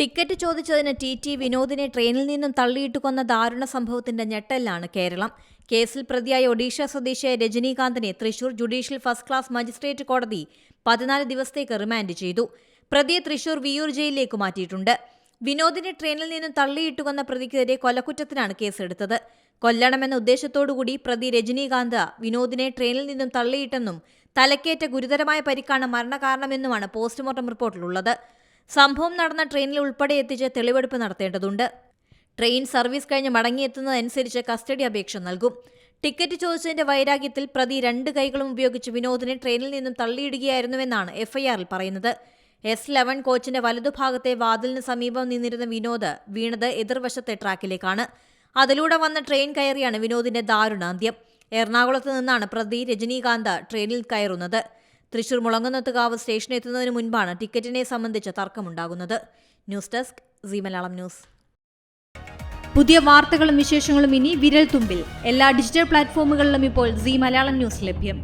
Ticket ചോദിച്ചതിന് T T വിനോദിനെ ട്രെയിനിൽ നിന്നും തള്ളിയിട്ട് കൊന്ന ദാരുണ സംഭവത്തിന്റെ ഞെട്ടലിലാണ് കേരളം. കേസിൽ പ്രതിയായ ഒഡീഷ സ്വദേശിയായ രജനീകാന്തിനെ Thrissur judicial first class magistrate കോടതി പതിനാല് ദിവസത്തേക്ക് റിമാൻഡ് ചെയ്തു. പ്രതിയെ തൃശൂർ വിയൂർ ജയിലിലേക്ക് മാറ്റിയിട്ടുണ്ട്. വിനോദിനെ ട്രെയിനിൽ നിന്നും തള്ളിയിട്ടു കൊന്ന പ്രതിക്കെതിരെ കൊലക്കുറ്റത്തിനാണ് കേസെടുത്തത്. കൊല്ലണമെന്ന ഉദ്ദേശത്തോടുകൂടി പ്രതി രജനീകാന്ത് വിനോദിനെ ട്രെയിനിൽ നിന്നും തള്ളിയിട്ടെന്നും തലക്കേറ്റ ഗുരുതരമായ പരിക്കാണ് മരണകാരണമെന്നുമാണ് പോസ്റ്റ്മോർട്ടം റിപ്പോർട്ടിലുള്ളത്. സംഭവം നടന്ന ട്രെയിനിൽ ഉൾപ്പെടെ എത്തിച്ച് തെളിവെടുപ്പ് നടത്തേണ്ടതുണ്ട്. ട്രെയിൻ സർവീസ് കഴിഞ്ഞ് മടങ്ങിയെത്തുന്നതനുസരിച്ച് കസ്റ്റഡി അപേക്ഷ നൽകും. ടിക്കറ്റ് ചോദിച്ചതിന്റെ വൈരാഗ്യത്തിൽ പ്രതി രണ്ട് കൈകളും ഉപയോഗിച്ച് വിനോദിനെ ട്രെയിനിൽ നിന്നും തള്ളിയിടുകയായിരുന്നുവെന്നാണ് എഫ്ഐആറിൽ പറയുന്നത്. എസ് ലെവൻ കോച്ചിന്റെ വലതുഭാഗത്തെ വാതിലിന് സമീപം നിന്നിരുന്ന വിനോദ് വീണത് എതിർവശത്തെ ട്രാക്കിലേക്കാണ്. അതിലൂടെ വന്ന ട്രെയിൻ കയറിയാണ് വിനോദിന്റെ ദാരുണാന്ത്യം. എറണാകുളത്ത് നിന്നാണ് പ്രതി രജനീകാന്ത് ട്രെയിനിൽ കയറുന്നത്. തൃശൂർ മുളങ്ങുന്നത്തുകാവ് സ്റ്റേഷനെത്തുന്നതിന് മുൻപാണ് ടിക്കറ്റിനെ സംബന്ധിച്ച തർക്കമുണ്ടാകുന്നത്. News desk C Malayalam news. പുതിയ വാർത്തകളും വിശേഷങ്ങളും ഇനി വിരൽ തുമ്പിൽ എല്ലാ ഡിജിറ്റൽ പ്ലാറ്റ്ഫോമുകളിലും ഇപ്പോൾ സി മലയാളം ന്യൂസ് ലഭ്യം.